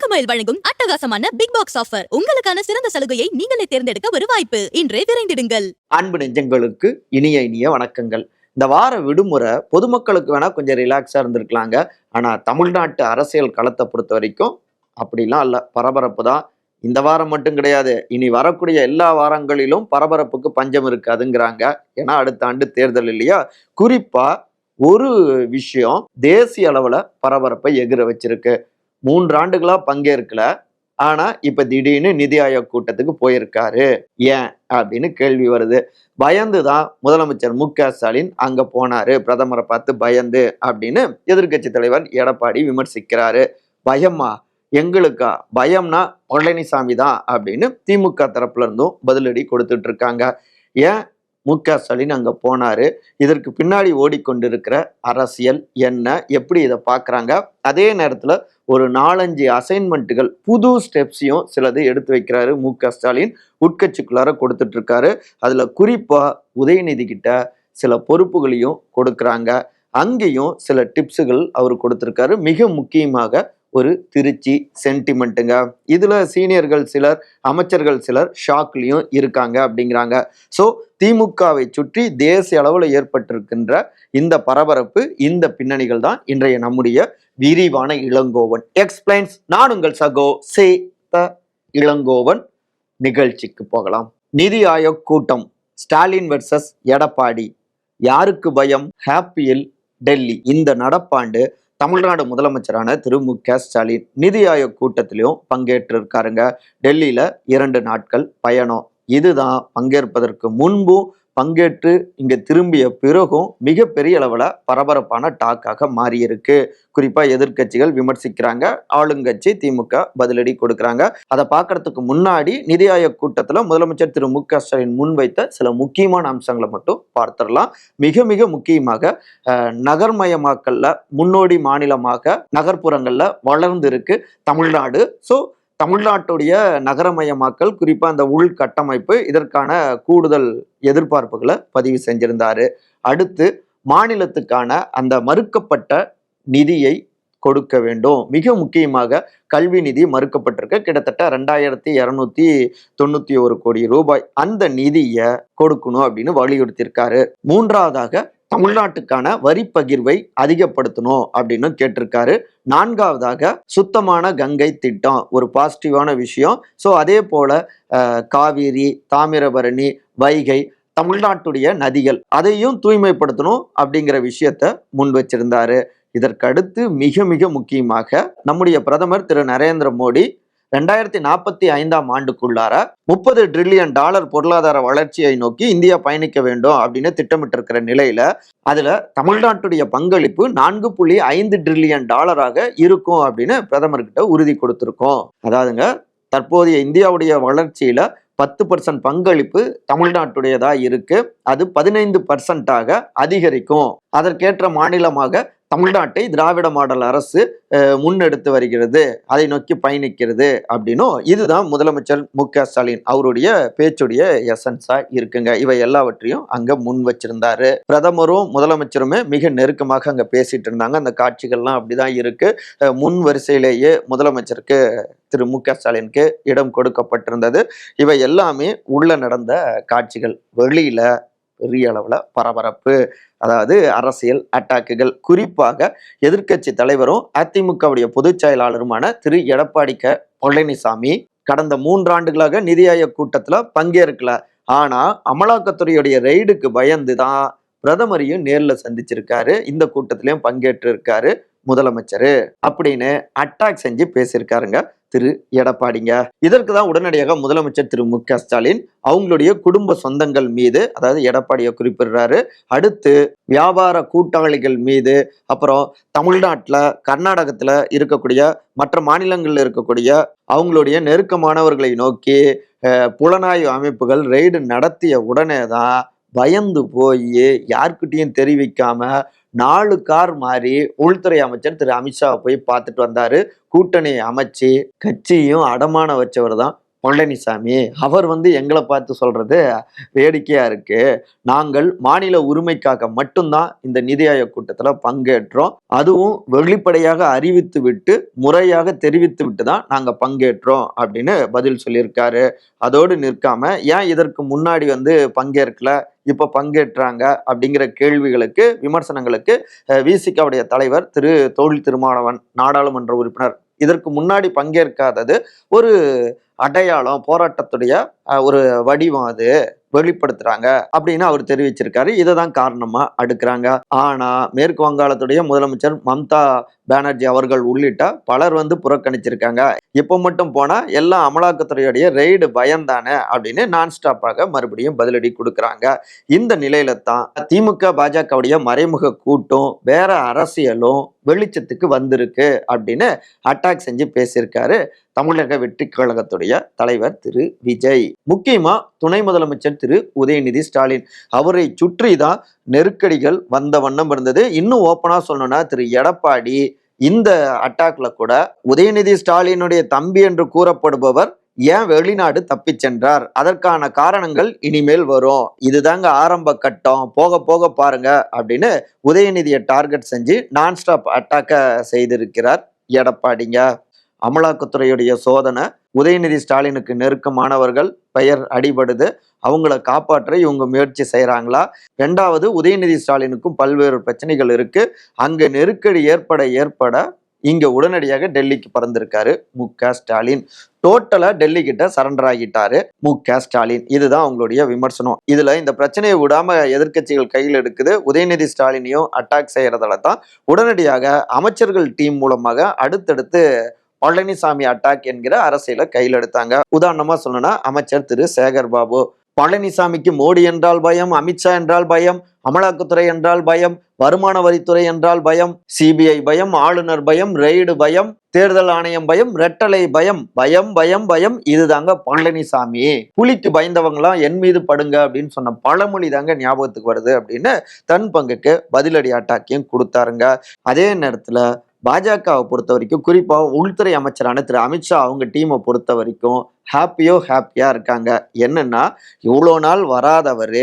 தங்கமயில் வழங்கும் அட்டகாசமான big box offer உங்களுக்கான சிறந்த சலுகையை நீங்களே தேர்ந்தெடுக்க ஒரு வாய்ப்பு. இன்றே விரைந்திடுங்கள். அன்பு நெஞ்சங்களுக்கு இனிய இனிய வணக்கங்கள். இந்த வார விடுமுறை பொதுமக்களுக்கு வேணா கொஞ்சம் ரிலாக்ஸா இருந்திருக்கலாங்க. ஆனா தமிழ்நாட்டு அரசியல் களத்தை பொறுத்த வரைக்கும் அப்படிலாம் அல்ல பரபரப்பு தான். இந்த வாரம் மட்டும் கிடையாது. இனி வரக்கூடிய எல்லா வாரங்களிலும் பரபரப்புக்கு பஞ்சம் இருக்காதுங்கிறாங்க. ஏன்னா அடுத்த ஆண்டு தேர்தல் இல்லையா? குறிப்பா ஒரு விஷயம் தேசிய அளவுல பரபரப்பை எகிர வச்சிருக்கு. மூன்று ஆண்டுகளா பங்கேற்கல. ஆனா இப்ப திடீர்னு நிதி ஆயோக் கூட்டத்துக்கு போயிருக்காரு. ஏன்? அப்படின்னு கேள்வி வருது. பயந்து தான் முதலமைச்சர் மு க ஸ்டாலின் அங்க போனாரு. பிரதமரை பார்த்து பயந்து அப்படின்னு எதிர்க்கட்சி தலைவர் எடப்பாடி விமர்சிக்கிறாரு. பயமா எங்களுக்கா? பயம்னா பழனிசாமி தான் அப்படின்னு திமுக தரப்புல இருந்தும் பதிலடி கொடுத்துட்டு இருக்காங்க. ஏன்? மு க ஸ்டாலின் அங்கே போனாரு. இதற்கு பின்னாடி ஓடிக்கொண்டிருக்கிற அரசியல் என்ன? எப்படி இதை பார்க்குறாங்க? அதே நேரத்தில் ஒரு நாலஞ்சு அசைன்மெண்ட்டுகள் புது ஸ்டெப்ஸையும் சிலது எடுத்து வைக்கிறாரு மு க ஸ்டாலின். உட்கட்சிக்குள்ளார கொடுத்துட்ருக்காரு. அதில் குறிப்பாக உதயநிதி கிட்ட சில பொறுப்புகளையும் கொடுக்குறாங்க. அங்கேயும் சில டிப்ஸுகள் அவர் கொடுத்துருக்காரு. மிக முக்கியமாக ஒரு திருச்சி சென்டிமெண்ட்டுங்க இதில் சீனியர்கள் சிலர் அமைச்சர்கள் சிலர் ஷாக்லேயும் இருக்காங்க அப்படிங்கிறாங்க. ஸோ திமுகவை சுற்றி தேசிய அளவில் ஏற்பட்டிருக்கின்ற இந்த பரபரப்பு இந்த பின்னணிகள் தான் இன்றைய நம்முடைய விரிவான இளங்கோவன். எக்ஸ்பிளைன்ஸ் நான் உங்கள் சகோ சே த இளங்கோவன். நிகழ்ச்சிக்கு போகலாம். நிதி ஆயோக் கூட்டம். ஸ்டாலின் வெர்சஸ் எடப்பாடி. யாருக்கு பயம்? ஹாப்பியில் டெல்லி. இந்த நடப்பாண்டு தமிழ்நாடு முதலமைச்சரான திரு மு க ஸ்டாலின் நிதி ஆயோக் கூட்டத்திலையும் பங்கேற்றிருக்காருங்க. டெல்லியில இரண்டு நாட்கள் பயணம். இதுதான் பங்கேற்பதற்கு முன்பும் பங்கேற்று இங்கே திரும்பிய பிறகும் மிகப்பெரிய அளவில் பரபரப்பான டாக்காக மாறியிருக்கு. குறிப்பாக எதிர்க்கட்சிகள் விமர்சிக்கிறாங்க ஆளுங்கட்சி திமுக பதிலடி கொடுக்குறாங்க. அதை பார்க்கறதுக்கு முன்னாடி நிதி ஆயோக் கூட்டத்தில் முதலமைச்சர் திரு மு க ஸ்டாலின் முன்வைத்த சில முக்கியமான அம்சங்களை மட்டும் பார்த்துடலாம். மிக மிக முக்கியமாக நகர்மயமாக்கல்ல முன்னோடி மாநிலமாக நகர்ப்புறங்களில் வளர்ந்து இருக்கு தமிழ்நாடு. ஸோ தமிழ்நாட்டுடைய நகரமயமாக்கல் குறிப்பாக அந்த உள்கட்டமைப்பு இதற்கான கூடுதல் எதிர்பார்ப்புகளை பதிவு செஞ்சிருந்தாரு. அடுத்து மாநிலத்துக்கான அந்த மறுக்கப்பட்ட நிதியை கொடுக்க வேண்டும். மிக முக்கியமாக கல்வி நிதி மறுக்கப்பட்டிருக்கு. கிட்டத்தட்ட ரெண்டாயிரத்தி இரநூத்தி தொண்ணூத்தி ஒரு கோடி ரூபாய் அந்த நிதியை கொடுக்கணும் அப்படின்னு வலியுறுத்தியிருக்காரு. மூன்றாவதாக தமிழ்நாட்டுக்கான வரி பகிர்வை அதிகப்படுத்தணும் அப்படின்னு கேட்டிருக்காரு. நான்காவதாக சுத்தமான கங்கை திட்டம் ஒரு பாசிட்டிவான விஷயம். ஸோ அதே போல காவிரி தாமிரபரணி வைகை தமிழ்நாட்டுடைய நதிகள் அதையும் தூய்மைப்படுத்தணும் அப்படிங்கிற விஷயத்த முன் வச்சிருந்தாரு. இதற்கடுத்து மிக மிக முக்கியமாக நம்முடைய பிரதமர் திரு நரேந்திர மோடி ரெண்டாயிரத்தி நாற்பத்தி ஐந்தாம் ஆண்டுக்குள்ளார முப்பது ட்ரில்லியன் டாலர் பொருளாதார வளர்ச்சியை நோக்கி இந்தியா பயணிக்க வேண்டும் அப்படின்னு திட்டமிட்டிருக்கிற நிலையில அதுல தமிழ்நாட்டுடைய பங்களிப்பு நான்கு புள்ளி ஐந்து ட்ரில்லியன் டாலராக இருக்கும் அப்படின்னு பிரதமர்கிட்ட உறுதி கொடுத்திருக்கோம். அதாவதுங்க தற்போதைய இந்தியாவுடைய வளர்ச்சியில பத்து பர்சன்ட் பங்களிப்பு தமிழ்நாட்டுடையதா இருக்கு. அது பதினைந்து பர்சன்டாக அதிகரிக்கும். அதற்கேற்ற மாநிலமாக தமிழ்நாட்டை திராவிட மாடல் அரசு முன்னெடுத்து வருகிறது. அதை நோக்கி பயணிக்கிறது அப்படின்னும் இதுதான் முதலமைச்சர் மு க ஸ்டாலின் அவருடைய பேச்சுடைய எசன்ஸா இருக்குங்க. இவை எல்லாவற்றையும் அங்க முன் வச்சிருந்தாரு. பிரதமரும் முதலமைச்சருமே மிக நெருக்கமாக அங்க பேசிட்டு இருந்தாங்க. அந்த காட்சிகள்லாம் அப்படிதான் இருக்கு. முன் வரிசையிலேயே முதலமைச்சருக்கு திரு மு க ஸ்டாலினுக்கு இடம் கொடுக்கப்பட்டிருந்தது. இவை எல்லாமே உள்ள நடந்த காட்சிகள். வெளியில பெரிய அளவுல பரபரப்பு அதாவது அரசியல் அட்டாக்குகள் குறிப்பாக எதிர்க்கட்சி தலைவரும் அதிமுகவுடைய பொதுச் செயலாளருமான திரு. எடப்பாடி க. பழனிசாமி கடந்த மூன்றாண்டுகளாக நிதி ஆயோக் கூட்டத்தில் பங்கேற்கல. ஆனால் அமலாக்கத்துறையுடைய ரெய்டுக்கு பயந்து தான் பிரதமரையும் நேரில் சந்திச்சிருக்காரு. இந்த கூட்டத்திலையும் பங்கேற்று இருக்காரு முதலமைச்சர். அப்படின்னு அட்டாக் செஞ்சு பேசியிருக்காருங்க. திரு எடப்பாடிங்க. இதற்கு தான் உடனடியாக முதலமைச்சர் திரு மு க ஸ்டாலின் அவங்களுடைய குடும்ப சொந்தங்கள் மீது அதாவது எடப்பாடியை குறிப்பிடுறாரு. அடுத்து வியாபார கூட்டாளிகள் மீது அப்புறம் தமிழ்நாட்டில் கர்நாடகத்தில் இருக்கக்கூடிய மற்ற மாநிலங்களில் இருக்கக்கூடிய அவங்களுடைய நெருக்கமானவர்களை நோக்கி புலனாய்வு அமைப்புகள் ரெய்டு நடத்திய உடனே தான் பயந்து போய் யார்கிட்டயும் தெரிவிக்காம நாலு கார் மாறி உள்துறை அமைச்சர் திரு அமித்ஷா போய் பார்த்துட்டு வந்தாரு. கூட்டணி அமைச்சு கட்சியும் அடமான வச்சவர் தான் பழனிசாமி அவர் வந்து எங்களை பார்த்து சொல்றது வேடிக்கையா இருக்கு. நாங்கள் மாநில உரிமைக்காக மட்டும்தான் இந்த நிதி ஆயோக் கூட்டத்தில் பங்கேற்றோம். அதுவும் வெளிப்படையாக அறிவித்து விட்டு முறையாக தெரிவித்து விட்டு தான் நாங்கள் பங்கேற்றோம் அப்படின்னு பதில் சொல்லியிருக்காரு. அதோடு நிற்காம ஏன் இதற்கு முன்னாடி வந்து பங்கேற்கல இப்போ பங்கேற்றாங்க அப்படிங்கிற கேள்விகளுக்கு விமர்சனங்களுக்கு விசிகாவுடைய தலைவர் திரு தொழில் திருமாவளவன் நாடாளுமன்ற உறுப்பினர் இதற்கு முன்னாடி பங்கேற்காதது ஒரு அடையாளம் போராட்டத்துடைய ஒரு வடிவம் அது. வெளிப்படுத்துறாங்க அப்படின்னு அவர் தெரிவிச்சிருக்காரு. இதை தான் காரணமா அடுக்கிறாங்க. ஆனா மேற்கு வங்காளத்துடைய முதலமைச்சர் மம்தா பானர்ஜி அவர்கள் உள்ளிட்ட பலர் வந்து புறக்கணிச்சிருக்காங்க. இப்போ மட்டும் போனா எல்லா அமலாக்கத்துறையுடைய ரெய்டு பயந்தானே அப்படின்னு நான் ஸ்டாப்பாக மறுபடியும் பதிலடி கொடுக்குறாங்க. இந்த நிலையில தான் திமுக பாஜகவுடைய மறைமுக கூட்டம் வேற அரசியலும் வெளிச்சத்துக்கு வந்திருக்கு அப்படின்னு அட்டாக் செஞ்சு பேசியிருக்காரு தமிழக வெற்றி கழகத்துடைய தலைவர் திரு விஜய். முக்கியமா துணை முதலமைச்சர் திரு உதயநிதி ஸ்டாலின். அவரை சுற்றி தான் நெருக்கடிகள் வந்த வண்ணம் இருந்தது. இன்னும் ஓப்பனா சொல்லணும்னா திரு எடப்பாடி இந்த அட்டாக்ல கூட உதயநிதி ஸ்டாலினுடைய தம்பி என்று கூறப்படுபவர் ஏன் வெளிநாடு தப்பிச் சென்றார்? அதற்கான காரணங்கள் இனிமேல் வரும். இதுதாங்க ஆரம்ப கட்டம். போக போக பாருங்க அப்படின்னு உதயநிதியை டார்கெட் செஞ்சு நான் ஸ்டாப் அட்டாக்க செய்திருக்கிறார் எடப்பாடிங்க. அமலாக்கத்துறையுடைய சோதனை உதயநிதி ஸ்டாலினுக்கு நெருக்கமானவர்கள் பெயர் அடிபடுது. அவங்கள காப்பாற்ற இவங்க முயற்சி செய்கிறாங்களா ரெண்டாவது உதயநிதி ஸ்டாலினுக்கும் பல்வேறு பிரச்சனைகள் இருக்கு. அங்க நெருக்கடி ஏற்பட ஏற்பட இங்க உடனடியாக டெல்லிக்கு பறந்திருக்காரு மு. க. ஸ்டாலின். டோட்டலா டெல்லி கிட்ட சரண்டர் ஆகிட்டாரு மு. க. ஸ்டாலின். இதுதான் அவங்களுடைய விமர்சனம். இதுல இந்த பிரச்சனையை விடாம எதிர்க்கட்சிகள் கையில் எடுக்குது. உதயநிதி ஸ்டாலினையும் அட்டாக் செய்யறதால தான் உடனடியாக அமைச்சர்கள் டீம் மூலமாக அடுத்தடுத்து பழனிசாமி அட்டாக் என்கிற அரசியலை கையில் எடுத்தாங்க. உதாரணமா சொல்லணும்னா அமைச்சர் திரு. சேகர் பாபு பழனிசாமிக்கு மோடி என்றால் பயம் அமித்ஷா என்றால் பயம் அமலாக்கத்துறை என்றால் பயம் வருமான வரித்துறை என்றால் பயம் சிபிஐ பயம் ஆளுநர் பயம் ரெய்டு பயம் தேர்தல் ஆணையம் பயம் ரெட்டலை பயம் பயம் பயம் பயம் இதுதாங்க பழனிசாமி. புலிக்கு பயந்தவங்களாம் என் மீது படுங்க அப்படின்னு சொன்ன பழமொழி தாங்க ஞாபகத்துக்கு வருது அப்படின்னு தன் பங்குக்கு பதிலடி அட்டாக்கையும் கொடுத்தாருங்க. அதே நேரத்துல பாஜகவை பொறுத்த வரைக்கும் குறிப்பாக உள்துறை அமைச்சரான திரு அமித்ஷா அவங்க டீமை பொறுத்த வரைக்கும் ஹாப்பியோ ஹாப்பியாக இருக்காங்க. என்னன்னா இவ்வளோ நாள் வராதவர்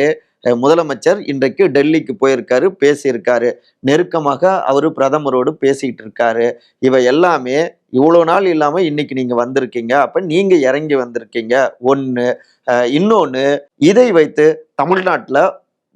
முதலமைச்சர் இன்றைக்கு டெல்லிக்கு போயிருக்காரு பேசியிருக்காரு. நெருக்கமாக அவர் பிரதமரோடு பேசிக்கிட்டு இருக்காரு இவை எல்லாமே இவ்வளோ நாள் இல்லாமல் இன்னைக்கு நீங்கள் வந்திருக்கீங்க. அப்போ நீங்கள் இறங்கி வந்திருக்கீங்க. ஒன்று இன்னொன்று இதை வைத்து தமிழ்நாட்டில்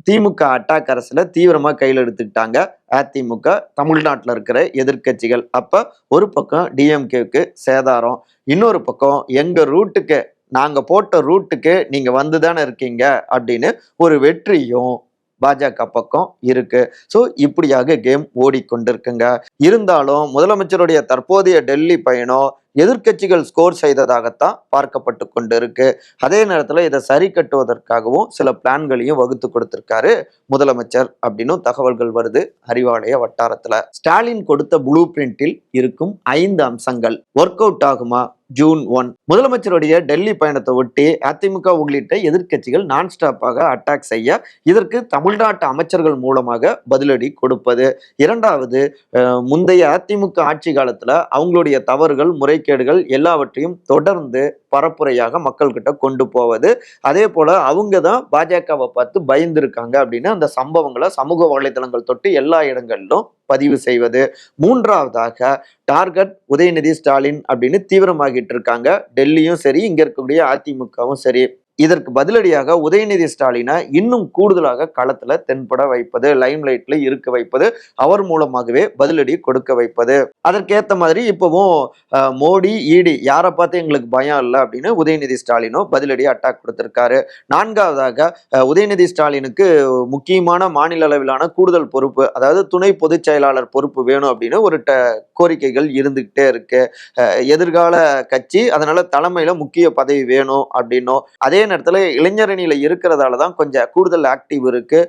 திமுக அட்டாக் அரசில் தீவிரமாக கையில் எடுத்துக்கிட்டாங்க. அதிமுக தமிழ்நாட்டில் இருக்கிற எதிர்க்கட்சிகள். அப்போ ஒரு பக்கம் டிஎம்கேவுக்கு சேதாரம் இன்னொரு பக்கம் எங்கள் ரூட்டுக்கு நாங்கள் போட்ட ரூட்டுக்கு நீங்கள் வந்து தானே இருக்கீங்க அப்படின்னு ஒரு வெற்றியும் பாஜக பக்கம் இருக்கு. ஸோ இப்படியாக கேம் ஓடிக்கொண்டிருக்குங்க. இருந்தாலும் முதலமைச்சருடைய தற்போதைய டெல்லி பயணம் எதிர்க்கட்சிகள் ஸ்கோர் செய்ததாகத்தான் பார்க்கப்பட்டு கொண்டு இருக்கு அதே நேரத்தில் இதை சரி கட்டுவதற்காகவும் சில பிளான்களையும் வகுத்து கொடுத்திருக்காரு முதலமைச்சர் அப்படின்னும் தகவல்கள் வருது அறிவாலய வட்டாரத்தில். ஸ்டாலின் கொடுத்த ப்ளூ பிரிண்டில் இருக்கும் ஐந்து அம்சங்கள். ஒர்க் அவுட் ஆகுமா? June one. முதலமைச்சருடைய டெல்லி பயணத்தை ஒட்டி அதிமுக உள்ளிட்ட எதிர்க்கட்சிகள் நான் ஸ்டாப்பாக அட்டாக் செய்ய இதற்கு தமிழ்நாட்டு அமைச்சர்கள் மூலமாக பதிலடி கொடுப்பது. இரண்டாவது முந்தைய அதிமுக ஆட்சி காலத்தில் அவங்களுடைய தவறுகள் முறை முறைகேடுகள் எல்லாவற்றையும் தொடர்ந்து பரப்புரையாக மக்கள்கிட்ட கொண்டு போவது. அதே போல அவங்க தான் பாஜகவை பார்த்து பயந்துருக்காங்க அப்படின்னு அந்த சம்பவங்களை சமூக வலைதளங்கள் தொட்டு எல்லா இடங்களிலும் பதிவு செய்வது. மூன்றாவதாக டார்கெட் உதயநிதி ஸ்டாலின் அப்படின்னு தீவிரமாகிட்டு இருக்காங்க. டெல்லியும் சரி இங்க இருக்கக்கூடிய அதிமுகவும் சரி. இதற்கு பதிலடியாக உதயநிதி ஸ்டாலினை இன்னும் கூடுதலாக களத்துல தென்பட வைப்பது லைம் லைட்ல இருக்க வைப்பது அவர் மூலமாகவே பதிலடி கொடுக்க வைப்பது. அதற்கேற்ற மாதிரி இப்பவும் மோடி ஈடி யாரை பார்த்து எங்களுக்கு பயம் இல்லை அப்படின்னு உதயநிதி ஸ்டாலினும் பதிலடி அட்டாக் கொடுத்திருக்காரு. நான்காவதாக உதயநிதி ஸ்டாலினுக்கு முக்கியமான மாநில அளவிலான கூடுதல் பொறுப்பு அதாவது துணை பொதுச் செயலாளர் பொறுப்பு வேணும் அப்படின்னு ஒரு ட கோரிக்கைகள் இருந்துகிட்டே இருக்கு. எதிர்கால கட்சி அதனால தலைமையில முக்கிய பதவி வேணும் அப்படின்னும் அதே அதே நேரத்துல இளைஞரணியில இருக்கிறதால தான் கொஞ்சம் கூடுதல் ஆக்டிவ் இருக்கு.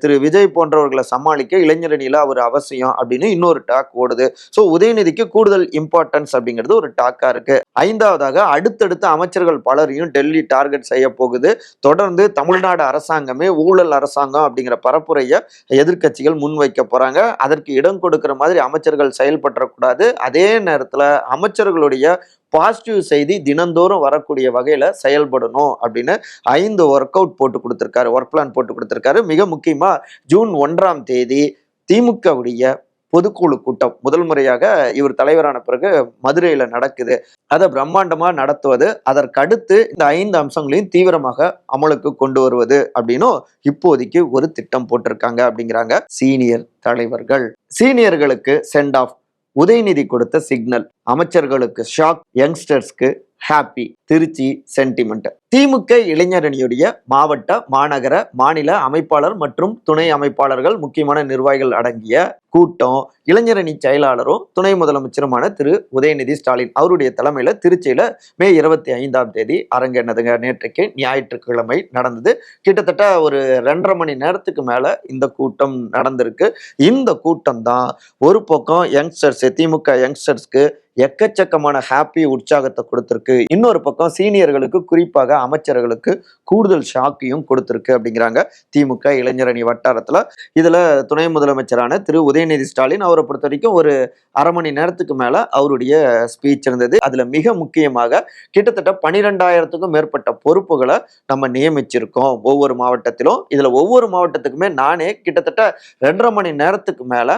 திரு விஜய் போன்றவர்களை சமாளிக்க இளைஞரணியில அவர் அவசியம் அப்படின்னு இன்னொரு டாக் ஓடுது. ஸோ உதயநிதிக்கு கூடுதல் இம்பார்ட்டன்ஸ் அப்படிங்கிறது ஒரு டாக்கா இருக்கு. ஐந்தாவதாக அடுத்தடுத்த அமைச்சர்கள் பலரையும் டெல்லி டார்கெட் செய்ய போகுது. தொடர்ந்து தமிழ்நாடு அரசாங்கமே ஊழல் அரசாங்கம் அப்படிங்கிற பரப்புரையை எதிர்க்கட்சிகள் முன்வைக்க போறாங்க. அதற்கு இடம் கொடுக்கிற மாதிரி அமைச்சர்கள் செயல்பற்றக்கூடாது அதே நேரத்தில் அமைச்சர்களுடைய பாசிட்டிவ் செய்தி தினந்தோறும் வரக்கூடிய வகையில் செயல்படணும் அப்படின்னு ஐந்து ஒர்க் அவுட் போட்டு கொடுத்துருக்காரு ஒர்க் பிளான் போட்டு கொடுத்துருக்காரு. மிக முக்கியமாக ஜூன் ஒன்றாம் தேதி திமுகவுடைய பொதுக்குழு கூட்டம். முதல் முறையாக இவர் தலைவரான பிறகு மதுரையில் நடக்குது. அதை பிரம்மாண்டமாக நடத்துவது அதற்கடுத்து இந்த ஐந்து அம்சங்களையும் தீவிரமாக அமலுக்கு கொண்டு வருவது அப்படின்னும் இப்போதைக்கு ஒரு திட்டம் போட்டிருக்காங்க அப்படிங்கிறாங்க சீனியர் தலைவர்கள். சீனியர்களுக்கு சென்ட் ஆஃப் உதயநிதி கொடுத்த சிக்னல் அமைச்சர்களுக்கு ஷாக் யங்ஸ்டர்ஸ்க்கு ஹாப்பி திருச்சி சென்டிமெண்ட் திமுக இளைஞரணியுடைய மாவட்ட மாநகர மாநில அமைப்பாளர் மற்றும் துணை அமைப்பாளர்கள் முக்கியமான நிர்வாகிகள் அடங்கிய கூட்டம் இளைஞரணி செயலாளரும் துணை முதலமைச்சருமான திரு. உதயநிதி ஸ்டாலின் அவருடைய தலைமையில திருச்சியில மே இருபத்தி ஐந்தாம் தேதி அரங்கேனதுங்க நேற்றைக்கு ஞாயிற்றுக்கிழமை நடந்தது. கிட்டத்தட்ட ஒரு ரெண்டரை மணி நேரத்துக்கு மேல இந்த கூட்டம் நடந்திருக்கு. இந்த கூட்டம் தான் ஒரு பக்கம் யங்ஸ்டர்ஸ் திமுக யங்ஸ்டர்ஸ்க்கு எக்கச்சக்கமான ஹாப்பி உற்சாகத்தை கொடுத்துருக்கு. இன்னொரு பக்கம் சீனியர்களுக்கு குறிப்பாக அமைச்சர்களுக்கு கூடுதல் ஷாக்கையும் கொடுத்துருக்கு அப்படிங்கிறாங்க திமுக இளைஞரணி வட்டாரத்தில். இதில் துணை முதலமைச்சரான திரு. உதயநிதி ஸ்டாலின் அவரை பொறுத்த வரைக்கும் ஒரு அரை மணி நேரத்துக்கு மேலே அவருடைய ஸ்பீச் இருந்தது. அதில் மிக முக்கியமாக கிட்டத்தட்ட பனிரெண்டாயிரத்துக்கும் மேற்பட்ட பொறுப்புகளை நம்ம நியமிச்சிருக்கோம் ஒவ்வொரு மாவட்டத்திலும். இதில் ஒவ்வொரு மாவட்டத்துக்குமே நானே கிட்டத்தட்ட ரெண்டரை மணி நேரத்துக்கு மேலே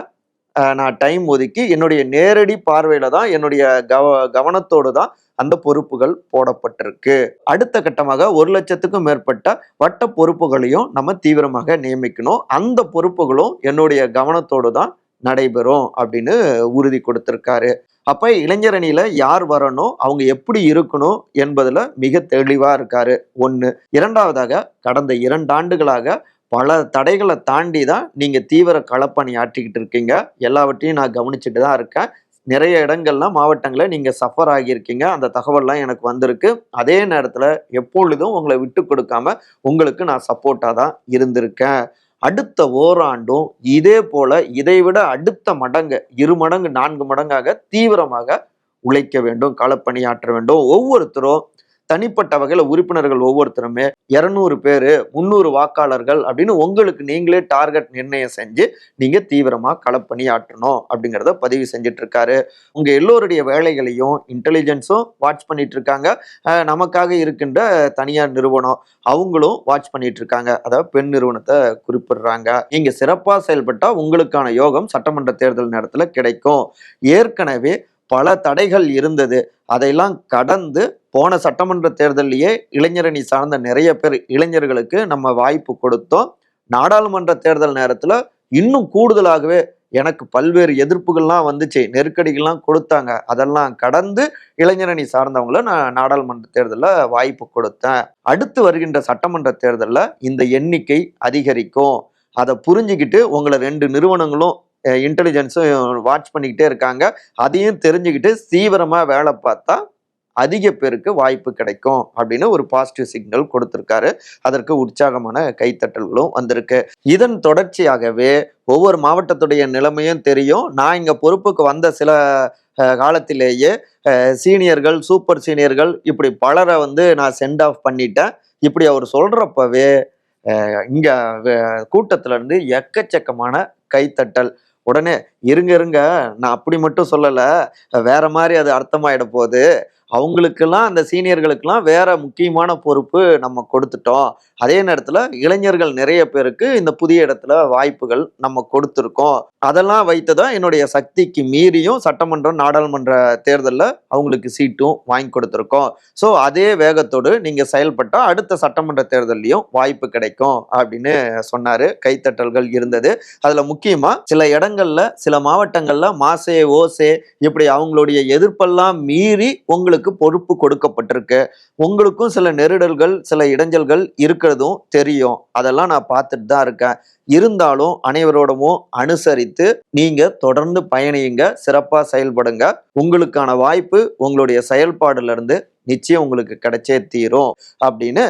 நான் டைம் ஒதுக்கி என்னுடைய நேரடி பார்வையில தான் என்னுடைய கவ கவனத்தோடு தான் அந்த பொறுப்புகள் போடப்பட்டிருக்கு. அடுத்த கட்டமாக ஒரு லட்சத்துக்கும் மேற்பட்ட வட்ட பொறுப்புகளையும் நம்ம தீவிரமாக நியமிக்கணும். அந்த பொறுப்புகளும் என்னுடைய கவனத்தோடு தான் நடைபெறும் அப்படின்னு உறுதி கொடுத்திருக்காரு. அப்போ இளைஞரணியில் யார் வரணும் அவங்க எப்படி இருக்கணும் என்பதில் மிக தெளிவாக இருக்காரு. ஒன்று இரண்டாவதாக கடந்த இரண்டு ஆண்டுகளாக பல தடைகளை தாண்டி தான் நீங்கள் தீவிர களப்பணி ஆற்றிக்கிட்டு இருக்கீங்க. எல்லாவற்றையும் நான் கவனிச்சுட்டு தான் இருக்கேன். நிறைய இடங்கள்லாம் மாவட்டங்களில் நீங்கள் சஃபர் ஆகியிருக்கீங்க. அந்த தகவல்லாம் எனக்கு வந்திருக்கு. அதே நேரத்தில் எப்பொழுதும் உங்களை விட்டு கொடுக்காம உங்களுக்கு நான் சப்போர்ட்டாக தான் இருந்திருக்கேன். அடுத்த ஓராண்டும் இதே போல இதைவிட அடுத்த மடங்கு இரு மடங்கு நான்கு மடங்காக தீவிரமாக உழைக்க வேண்டும் களப்பணியாற்ற வேண்டும். ஒவ்வொருத்தரும் தனிப்பட்ட வகையில் உறுப்பினர்கள் ஒவ்வொருத்தருமே இரநூறு பேர் முந்நூறு வாக்காளர்கள் அப்படின்னு உங்களுக்கு நீங்களே டார்கெட் நிர்ணயம் செஞ்சு நீங்கள் தீவிரமாக களப்பணி ஆற்றணும் அப்படிங்கிறத பதிவு செஞ்சுட்டு இருக்காரு உங்கள் எல்லோருடைய வேலைகளையும் இன்டெலிஜென்ஸும் வாட்ச் பண்ணிட்டு இருக்காங்க நமக்காக இருக்கின்ற தனியார் நிறுவனம் அவங்களும் வாட்ச் பண்ணிட்டு இருக்காங்க அதாவது பெண் நிறுவனத்தை குறிப்பிடுறாங்க. நீங்கள் சிறப்பாக செயல்பட்டால் உங்களுக்கான யோகம் சட்டமன்ற தேர்தல் நேரத்தில் கிடைக்கும். ஏற்கனவே பல தடைகள் இருந்தது. அதையெல்லாம் கடந்து போன சட்டமன்ற தேர்தலையே இளைஞரணி சார்ந்த நிறைய பேர் இளைஞர்களுக்கு நம்ம வாய்ப்பு கொடுத்தோம். நாடாளுமன்ற தேர்தல் நேரத்தில் இன்னும் கூடுதலாகவே எனக்கு பல்வேறு எதிர்ப்புகள்லாம் வந்துச்சு. நெருக்கடிகள்லாம் கொடுத்தாங்க. அதெல்லாம் கடந்து இளைஞரணி சார்ந்தவங்கள நான் நாடாளுமன்ற தேர்தலில் வாய்ப்பு கொடுத்தேன். அடுத்து வருகின்ற சட்டமன்ற தேர்தலில் இந்த எண்ணிக்கை அதிகரிக்கும். அதை புரிஞ்சுக்கிட்டு உங்களை ரெண்டு நிறுவனங்களும் இன்டெலிஜென்ஸும் வாட்ச் பண்ணிக்கிட்டே இருக்காங்க. அதையும் தெரிஞ்சுக்கிட்டு தீவிரமாக வேலை பார்த்தா அதிக பேருக்கு வாய்ப்பு கிடைக்கும் அப்படின்னு ஒரு பாசிட்டிவ் சிக்னல் கொடுத்துருக்காரு. அதற்கு உற்சாகமான கைத்தட்டல்களும் வந்திருக்கு. இதன் தொடர்ச்சியாகவே ஒவ்வொரு மாவட்டத்துடைய நிலைமையும் தெரியும். நான் இங்கே பொறுப்புக்கு வந்த சில காலத்திலேயே சீனியர்கள் சூப்பர் சீனியர்கள் இப்படி பலரை வந்து நான் சென்ட் ஆஃப் பண்ணிட்டேன். இப்படி அவர் சொல்கிறப்பவே இங்கே இங்க இருந்து எக்கச்சக்கமான கைத்தட்டல் உடனே இருங்க இருங்க நான் அப்படி மட்டும் சொல்லலை வேற மாதிரி அது அர்த்தமாயிட போகுது. அவங்களுக்கெல்லாம் அந்த சீனியர்களுக்கெல்லாம் வேற முக்கியமான பொறுப்பு நம்ம கொடுத்துட்டோம். அதே நேரத்தில் இளைஞர்கள் நிறைய பேருக்கு இந்த புதிய இடத்துல வாய்ப்புகள் நம்ம கொடுத்துருக்கோம். அதெல்லாம் வைத்துதான் என்னுடைய சக்திக்கு மீறியும் சட்டமன்றம் நாடாளுமன்ற தேர்தலில் அவங்களுக்கு சீட்டும் வாங்கி கொடுத்துருக்கோம். ஸோ அதே வேகத்தோடு நீங்கள் செயல்பட்டால் அடுத்த சட்டமன்ற தேர்தல்லையும் வாய்ப்பு கிடைக்கும் அப்படின்னு சொன்னார். கைத்தட்டல்கள் இருந்தது. அதில் முக்கியமாக சில இடங்களில் சில மாவட்டங்களில் மாசே ஓசே இப்படி அவங்களுடைய எதிர்ப்பெல்லாம் மீறி உங்களுக்கு பொறுப்பு கொடுக்கப்பட்டிருக்கு. உங்களுக்கும் சில நெருடல்கள் சில இடைஞ்சல்கள் இருக்கிறதும் தெரியும். அதெல்லாம் நான் பார்த்துட்டு தான் இருக்கேன். இருந்தாலும் அனைவரோடமும் அனுசரித்து நீங்க தொடர்ந்து பயணியுங்க சிறப்பா செயல்படுங்க. உங்களுக்கான வாய்ப்பு உங்களுடைய செயல்பாடுல இருந்து நிச்சயம் உங்களுக்கு கிடைச்சே தீரும். அப்படின்னு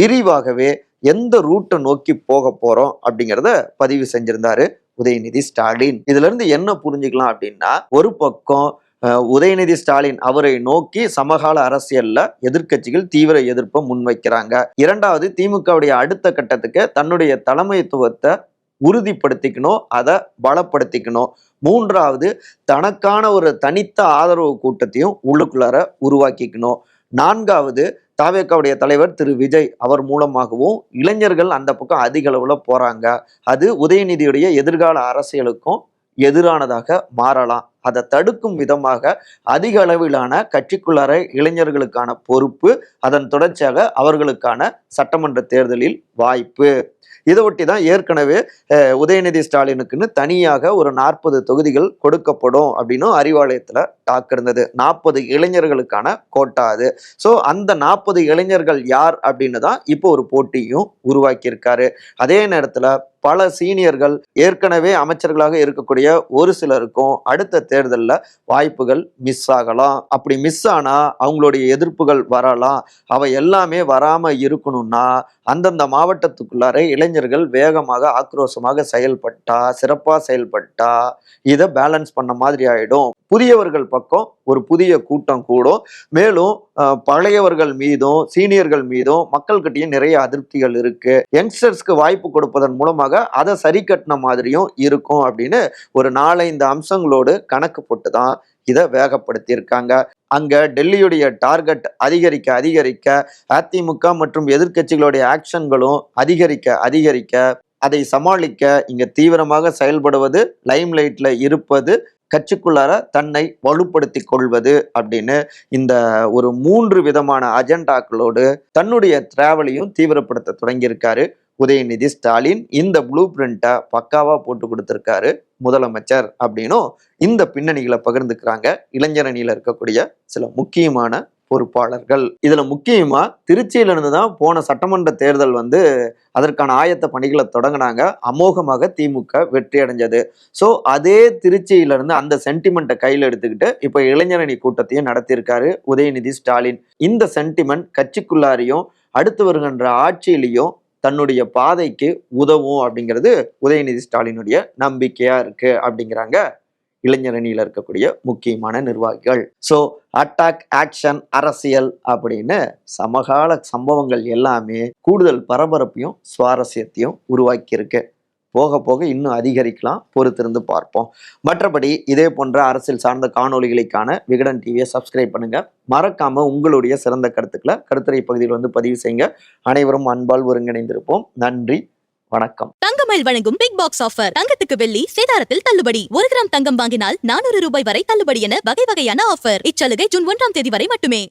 விரிவாகவே எந்த ரூட்டை நோக்கி போக போறோம் அப்படிங்கிறத பதிவு செஞ்சிருந்தாரு உதயநிதி ஸ்டாலின். இதுல இருந்து என்ன புரிஞ்சுக்கலாம் அப்படின்னா ஒரு பக்கம் உதயநிதி ஸ்டாலின் அவரை நோக்கி சமகால அரசியல்ல எதிர்க்கட்சிகள் தீவிர எதிர்ப்பை முன்வைக்கிறாங்க. இரண்டாவது திமுகவுடைய அடுத்த கட்டத்துக்கு தன்னுடைய தலைமைத்துவத்தை உறுதிப்படுத்திக்கணும் அதை பலப்படுத்திக்கணும். மூன்றாவது தனக்கான ஒரு தனித்த ஆதரவு கூட்டத்தையும் உள்ளுக்குள்ளார உருவாக்கிக்கணும். நான்காவது தாவேக்காவுடைய தலைவர் திரு விஜய் அவர் மூலமாகவும் இளைஞர்கள் அந்த பக்கம் அதிக அளவில் போறாங்க. அது உதயநிதியுடைய எதிர்கால அரசியலுக்கும் எதிரானதாக மாறலாம். அதை தடுக்கும் விதமாக அதிக அளவிலான கட்சிக்குள்ளார இளைஞர்களுக்கான பொறுப்பு அதன் தொடர்ச்சியாக அவர்களுக்கான சட்டமன்ற தேர்தலில் வாய்ப்பு. இதை ஒட்டி தான் ஏற்கனவே உதயநிதி ஸ்டாலினுக்குன்னு தனியாக ஒரு நாற்பது தொகுதிகள் கொடுக்கப்படும் அப்படின்னும் அறிவாலயத்தில் டாக் இருந்தது. நாற்பது இளைஞர்களுக்கான கோட்டா அது. ஸோ அந்த நாற்பது இளைஞர்கள் யார் அப்படின்னு தான் இப்போ ஒரு போட்டியும் உருவாக்கியிருக்காரு. அதே நேரத்தில் பல சீனியர்கள் ஏற்கனவே அமைச்சர்களாக இருக்கக்கூடிய ஒரு சிலருக்கும் அடுத்த தேர்தலில் வாய்ப்புகள் மிஸ் ஆகலாம். அப்படி மிஸ் ஆனால் அவங்களுடைய எதிர்ப்புகள் வரலாம். அவை எல்லாமே வராமல் இருக்கணும்னா அந்தந்த மாவட்டத்துக்குள்ளார இளைஞர்கள் வேகமாக ஆக்ரோஷமாக செயல்பட்டா சிறப்பாக செயல்பட்டா இதை பேலன்ஸ் பண்ண மாதிரி ஆயிடும். புதியவர்கள் பக்கம் ஒரு புதிய கூட்டம் கூடும். மேலும் பழையவர்கள் மீதும் சீனியர்கள் மீதும் மக்கள்கிட்டயும் நிறைய அதிருப்திகள் இருக்கு. யங்ஸ்டர்ஸ்க்கு வாய்ப்பு கொடுப்பதன் மூலமாக அதை சரி கட்டின மாதிரியும் இருக்கும் அப்படின்னு ஒரு நாலஞ்சு அம்சங்களோடு கணக்கு போட்டு தான் இதை வேகப்படுத்தியிருக்காங்க. அங்க டெல்லியுடைய டார்கெட் அதிகரிக்க அதிகரிக்க அதிமுக மற்றும் எதிர்க்கட்சிகளுடைய ஆக்ஷன்களும் அதிகரிக்க அதிகரிக்க அதை சமாளிக்க இங்க தீவிரமாக செயல்படுவது லைம் லைட்ல இருப்பது கட்சிக்குள்ளார தன்னை வலுப்படுத்தி கொள்வது அப்படின்னு இந்த ஒரு மூன்று விதமான அஜெண்டாக்களோடு தன்னுடைய டிராவலையும் தீவிரப்படுத்த தொடங்கியிருக்காரு. உதயநிதி ஸ்டாலின் இந்த ப்ளூ பிரிண்ட்டை பக்காவாக போட்டு கொடுத்துருக்காரு முதலமைச்சர் அப்படின்னும் இந்த பின்னணிகளை பகிர்ந்துக்கிறாங்க. இளைஞரணியில் இருக்கக்கூடிய சில முக்கியமான பொறுப்பாளர்கள். இதுல முக்கியமா திருச்சியிலிருந்து தான் போன சட்டமன்ற தேர்தல் வந்து அதற்கான ஆயத்த பணிகளை தொடங்கினாங்க. அமோகமாக திமுக வெற்றி அடைஞ்சது. ஸோ அதே திருச்சியிலிருந்து அந்த சென்டிமெண்ட்டை கையில் எடுத்துக்கிட்டு இப்போ இளைஞரணி கூட்டத்தையும் நடத்தியிருக்காரு உதயநிதி ஸ்டாலின். இந்த சென்டிமெண்ட் கட்சிக்குள்ளாரையும் அடுத்து வருகின்ற ஆட்சியிலையும் தன்னுடைய பாதைக்கு உதவும் அப்படிங்கிறது உதயநிதி ஸ்டாலினுடைய நம்பிக்கையா இருக்கு அப்படிங்கிறாங்க இளைஞரணியில் இருக்கக்கூடிய முக்கியமான நிர்வாகிகள். ஸோ அட்டாக் ஆக்ஷன் அரசியல் அப்படின்னு சமகால சம்பவங்கள் எல்லாமே கூடுதல் பரபரப்பையும் சுவாரஸ்யத்தையும் உருவாக்கியிருக்கு. போக போக இன்னும் அதிகரிக்கலாம் பொறுத்திருந்து பார்ப்போம். மற்றபடி இதே போன்ற அரசியல் சார்ந்த காணொளிகளுக்கான விகடன் டிவியை சப்ஸ்கிரைப் பண்ணுங்க. மறக்காம உங்களுடைய சிறந்த கருத்துக்களை கருத்துரை பகுதியில் வந்து பதிவு செய்யுங்க. அனைவரும் அன்பால் ஒருங்கிணைந்திருப்போம். நன்றி வணக்கம். தங்கமயில் வழங்கும் பிக் பாக்ஸ் ஆஃபர் தங்கத்துக்கு வெள்ளி சேதாரத்தில் தள்ளுபடி. ஒரு கிராம் தங்கம் வாங்கினால் நானூறு ரூபாய் வரை தள்ளுபடி என வகை வகையான ஆஃபர் இச்சலுகை ஜூன் ஒன்றாம் தேதி வரை மட்டுமே.